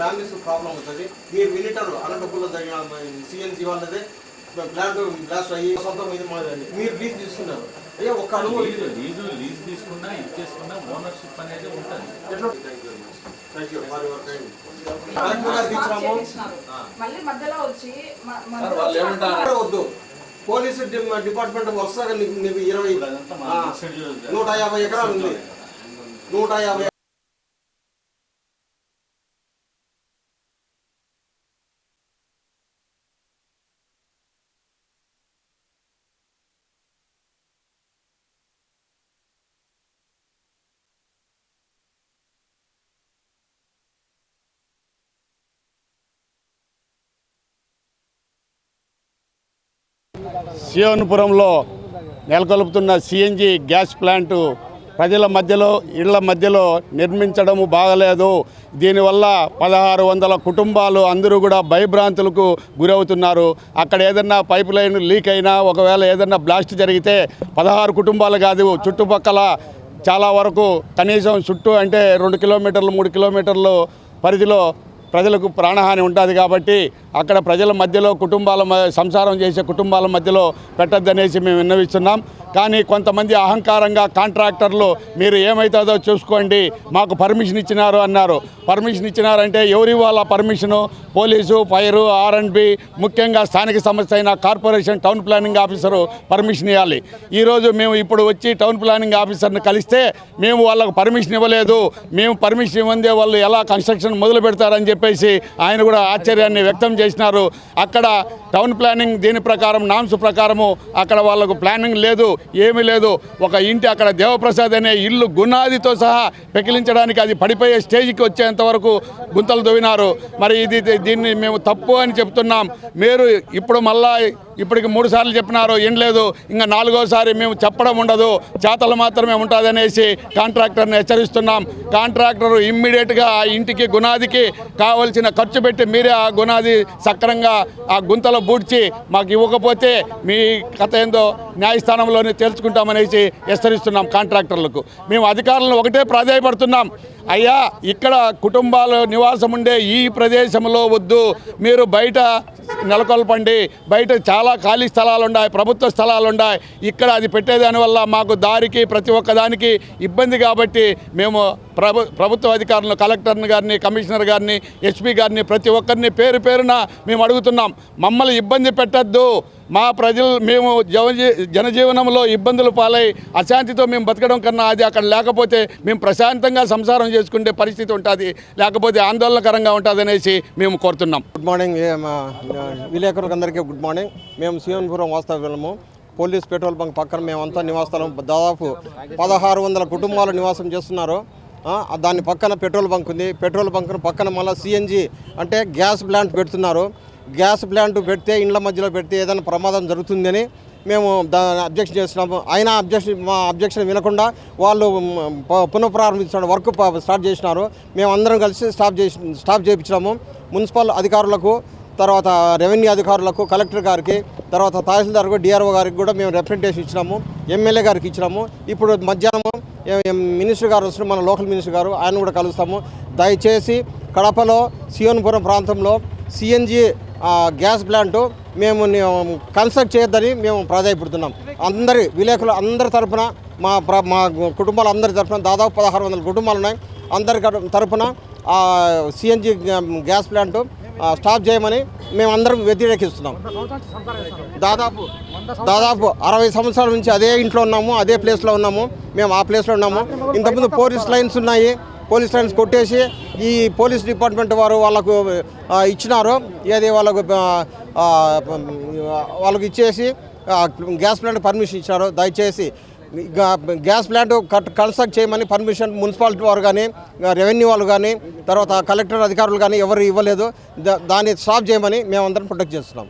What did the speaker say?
Families problem అవుతుంది. ఈ విలేటర్లు అనంతపూర్లో జరిగిన సిఎన్జీ వాళ్ళదే ప్లాంట్ బ్లాస్ట్ అయ్యి సొంతం ఇది మాదండి మీరు లీజ్ తీసుకున్నారు. అయ్యే ఒక్క అనుభవం లీజు లీజ్ తీసుకున్నా ఇచ్చేసుకున్నా ఓనర్షిప్ అనేది ఉంటుంది. పోలీసు డిపార్ట్మెంట్ వస్తాగా నీకు ఇరవై నూట యాభై ఎకరాలు ఉంది. నూట యాభై శివనపురంలో నెలకొల్పుతున్న సిఎన్జి గ్యాస్ ప్లాంటు ప్రజల మధ్యలో ఇళ్ళ మధ్యలో నిర్మించడము బాగలేదు. దీనివల్ల పదహారు వందల కుటుంబాలు అందరూ కూడా భయభ్రాంతులకు గురవుతున్నారు. అక్కడ ఏదన్నా పైప్ లైన్ లీక్ అయినా ఒకవేళ ఏదన్నా బ్లాస్ట్ జరిగితే పదహారు కుటుంబాలు కాదు చుట్టుపక్కల చాలా వరకు కనీసం చుట్టూ అంటే రెండు కిలోమీటర్లు మూడు కిలోమీటర్లు పరిధిలో ప్రజలకు ప్రాణహాని ఉంటుంది కాబట్టి అక్కడ ప్రజల మధ్యలో కుటుంబాల మ- సంసారం చేసే కుటుంబాల మధ్యలో పెట్టద్దనేసి మేము విన్నవిస్తున్నాం. కానీ కొంతమంది అహంకారంగా కాంట్రాక్టర్లు మీరు ఏమవుతుందో చూసుకోండి మాకు పర్మిషన్ ఇచ్చినారు అన్నారు. పర్మిషన్ ఇచ్చినారంటే ఎవరి వాళ్ళ permission? Police fire R and B ముఖ్యంగా స్థానిక సంస్థ అయిన corporation town planning officer permission ఇవ్వాలి. ఈరోజు మేము ఇప్పుడు వచ్చి టౌన్ ప్లానింగ్ ఆఫీసర్ని కలిస్తే మేము వాళ్ళకు పర్మిషన్ ఇవ్వలేదు. మేము పర్మిషన్ ఇవ్వందే వాళ్ళు ఎలా కన్స్ట్రక్షన్ మొదలు పెడతారని చెప్పేసి ఆయన కూడా ఆశ్చర్యాన్ని వ్యక్తం చేసినారు. అక్కడ టౌన్ ప్లానింగ్ దీని ప్రకారం నామ్స్ ప్రకారము అక్కడ వాళ్ళకు ప్లానింగ్ లేదు ఏమీ లేదు. ఒక ఇంటి అక్కడ దేవప్రసాద్ అనే ఇల్లు గునాదితో సహా పెకిలించడానికి అది పడిపోయే స్టేజ్కి వచ్చేంత వరకు గుంతలు దొవినారు. మరి ఇది దీన్ని మేము తప్పు అని చెప్తున్నాం. మీరు ఇప్పుడు మళ్ళా ఇప్పటికి మూడు సార్లు చెప్పినారు ఏం లేదు ఇంకా నాలుగోసారి మేము చెప్పడం ఉండదు చేతలు మాత్రమే ఉంటుంది అనేసి కాంట్రాక్టర్ని హెచ్చరిస్తున్నాం. కాంట్రాక్టర్ ఇమ్మీడియట్గా ఆ ఇంటికి గునాదికి కావలసిన ఖర్చు పెట్టి మీరే ఆ గునాది సక్రంగా ఆ గుంతలో బూడ్చి మాకు ఇవ్వకపోతే మీ కథ ఏందో న్యాయస్థానంలోనే తేల్చుకుంటామనేసి హెచ్చరిస్తున్నాం కాంట్రాక్టర్లకు. మేము అధికారులను ఒకటే ప్రాధాయపడుతున్నాం. అయ్యా ఇక్కడ కుటుంబాలు నివాసం ఉండే ఈ ప్రదేశంలో వద్దు మీరు బయట నెలకొల్పండి. బయట చాలా ఖాళీ స్థలాలు ఉన్నాయి ప్రభుత్వ స్థలాలు ఉన్నాయి ఇక్కడ అది పెట్టేదానివల్ల మాకు దారికి ప్రతి ఒక్కదానికి ఇబ్బంది కాబట్టి మేము ప్రభు ప్రభుత్వ అధికారులను కలెక్టర్ గారిని కమిషనర్ గారిని ఎస్పీ గారిని ప్రతి ఒక్కరిని పేరు పేరున మేము అడుగుతున్నాం. మమ్మల్ని ఇబ్బంది పెట్టద్దు. మా ప్రజలు మేము జనజీవనంలో ఇబ్బందులు పాలై అశాంతితో మేము బతకడం కన్నా అది అక్కడ లేకపోతే మేము ప్రశాంతంగా సంసారం చేసుకునే పరిస్థితి ఉంటుంది. లేకపోతే ఆందోళనకరంగా ఉంటుంది అనేసి మేము కోరుతున్నాం. గుడ్ మార్నింగ్ విలేకరులందరికీ విలేకరులకు అందరికీ గుడ్ మార్నింగ్ మేము శివన్పురం వాస్తవ్యము పోలీస్ పెట్రోల్ బంక్ పక్కన మేమంతా నివాసాలం దాదాపు పదహారు వందల కుటుంబాలు నివాసం చేస్తున్నారు. దాని పక్కన పెట్రోల్ బంక్ ఉంది. పెట్రోల్ బంక్ పక్కన మళ్ళీ సిఎన్జి అంటే గ్యాస్ ప్లాంట్ పెడుతున్నారు. గ్యాస్ ప్లాంట్ పెడితే ఇండ్ల మధ్యలో పెడితే ఏదైనా ప్రమాదం జరుగుతుందని మేము అబ్జెక్షన్ చేస్తున్నాము. అయినా అబ్జెక్షన్ మా అబ్జెక్షన్ వినకుండా వాళ్ళు ప- పునఃప్రారంభించడం వర్క్ స్టార్ట్ చేసినారు. మేము అందరం కలిసి స్టాప్ చేసి స్టాప్ చేయించినాము. మున్సిపల్ అధికారులకు తర్వాత రెవెన్యూ అధికారులకు కలెక్టర్ గారికి తర్వాత తహసీల్దార్కు డిఆర్ఓ గారికి కూడా మేము రిప్రజెంటేషన్ ఇచ్చినాము. ఎమ్మెల్యే గారికి ఇచ్చినాము. ఇప్పుడు మధ్యాహ్నం మినిస్టర్ గారు వస్తున్నారు మన లోకల్ మినిస్టర్ గారు ఆయన కూడా కలుస్తాము. దయచేసి కడపలో సియోన్పురం ప్రాంతంలో సిఎన్జి గ్యాస్ ప్లాంటు మేము కన్స్ట్రక్ట్ చేయొద్దని మేము ప్రాధాయపడుతున్నాం. అందరి విలేకరులు అందరి తరపున మా ప్ర మా కుటుంబాల అందరి తరపున దాదాపు పదహారు వందల కుటుంబాలు ఉన్నాయి. అందరి తరఫున సిఎన్జి గ్యాస్ ప్లాంటు స్టాప్ చేయమని మేము అందరం వ్యతిరేకిస్తున్నాం. దాదాపు దాదాపు అరవై సంవత్సరాల నుంచి అదే ఇంట్లో ఉన్నాము అదే ప్లేస్లో ఉన్నాము. మేము ఆ ప్లేస్లో ఉన్నాము. ఇంతకుముందు పోలీస్ లైన్స్ ఉన్నాయి. పోలీస్ లైన్స్ కొట్టేసి ఈ పోలీస్ డిపార్ట్మెంట్ వారు వాళ్ళకు ఇచ్చినారు. ఏది వాళ్ళకు వాళ్ళకు ఇచ్చేసి గ్యాస్ ప్లాంట్ పర్మిషన్ ఇచ్చినారు దయచేసి గ్యాస్ ప్లాంట్ కట్ కన్స్ట్రక్ట్ చేయమని పర్మిషన్ మున్సిపాలిటీ వారు కానీ రెవెన్యూ వాళ్ళు కానీ తర్వాత కలెక్టర్ అధికారులు కానీ ఎవరు ఇవ్వలేదు. దా- దాన్ని స్టాప్ చేయమని మేమందరం ప్రొటెక్ట్ చేస్తున్నాం.